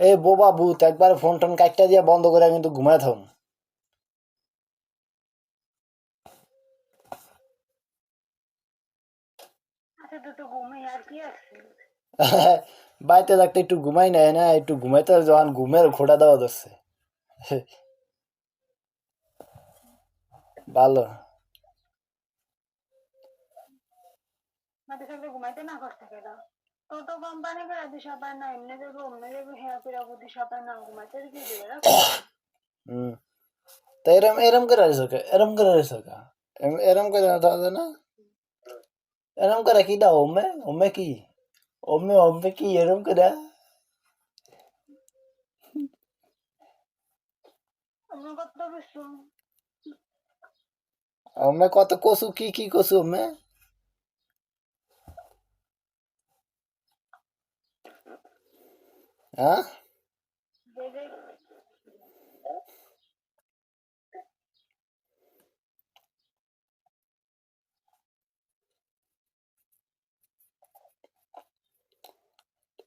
এ বোবা ভূত, একবার ফোন টোন কাটটা দিয়ে বন্ধ করে কিন্তু ঘুমায় থাকুন। তো তো ঘুমে আর কি আছে বাড়িতে থাকতে একটু ঘুমাই নাই না, একটু ঘুমাইতে যখন ঘুমের ঘোড়া দেওয়া যাচ্ছে ভালো। ঘুমাইতে না তো তো কোম্পানি করে পায় না, এমনি হেয়া ফিরা দিশা পায় না ঘুমাইতে কি দিয়ে রাখো হম তো এরম এরম করে রয়েছ কে এরম করে রয়েছ কা এম- এরম করে না তাহলে না এরম করে কি দাও ওমে ওমে কি ওমে ওমে কি কিছু কত কসু কি কি কসু ওমে হ্যাঁ দেখে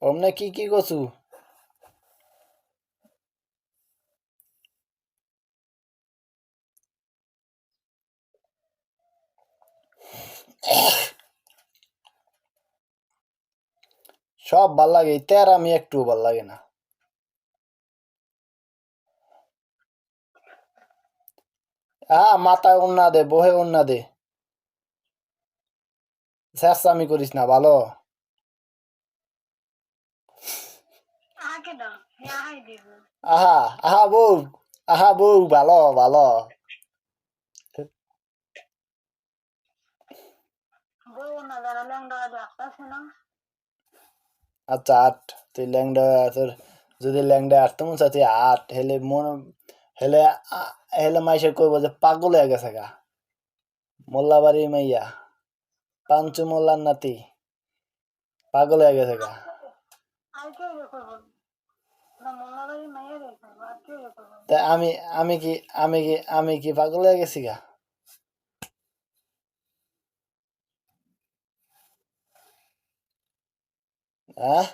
ওমনে কি কি কসু সব ভালো লাগে তের আমি একটু ভালো লাগে না। হ্যাঁ মাথায় উন্না দে বহে উন্না দে। চেষ্টামি করিস না ভালো। আহা আহা বউ আহা বউ ভালো ভালো। বউ না জানা ল্যাংডা ডাক্তার না। আচ্ছা আট। তুই ল্যাংডা তোর যদি ল্যাংডা আটতে মন চাচ্ছি আট। হেলে মন হেলে হেলে মাইসে কইব যে পাগল হয়ে গেছে গা। মোল্লাবাড়ি মাইয়া পাঞ্চু মোল্লার নাতি পাগল হয়ে গেছে গা। তা আমি আমি কি আমি কি আমি কি পাগল হয়ে গেছি গা? আহ?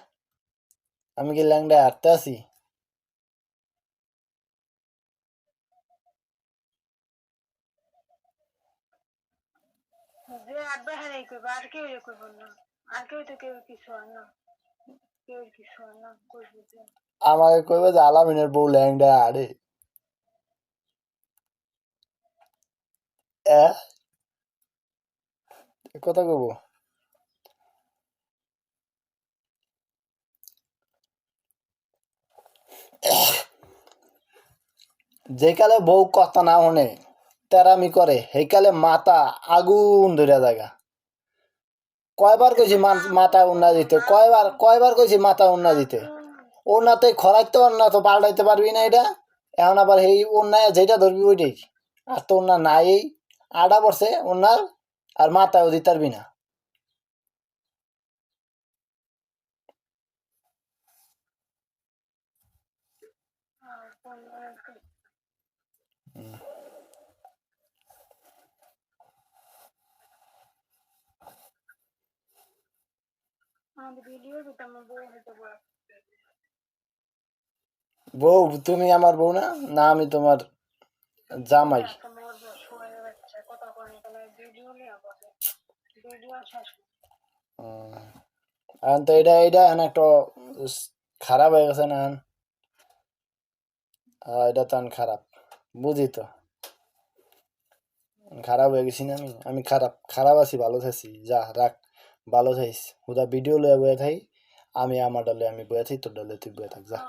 আমি কি ল্যাংডা আটতে আছি? যে আব্বা হারাই করব। আর কেউ রে করব না। আর কেউ তো কেউ কিছু আর না। কেউ কিছু আর না করব যে আমাকে কইবে যে আলামিনের বউ ল্যাংডা আরে কথা কব যেকালে বউ কথা না শুনে তেরামি করে, সেইকালে মাথা আগুন ধরে জায়গা কয়বার কইছি মাথা উন্না দিতে? কয়বার কয়বার কইছি মাথা উন্না দিতে? ওনাতে খরাইতে পার না তো পাল্টাইতে পারবি না এটা? এখন আবার এই অন্যায় যেটা ধরবি ওইটাই। আর তো অন্য নাই এই আডা পড়ছে ওনার আর মাথাও দিতে পারবি না। বউ তুমি আমার বউ না? না আমি তোমার জামাই। এখন তো এটা এটা এখন একটা খারাপ হয়ে গেছে না এটা তো খারাপ। বুঝি তো? খারাপ হয়ে গেছি না আমি? আমি খারাপ খারাপ আছি, ভালো থাকি যা, রাখ, ভালো থাইস হুদা ভিডিও লয়ে বয়ে থাই আমি আমার ডলে আমি বয়ে থাই তোর ডলে তুই বয়ে থাক, যা।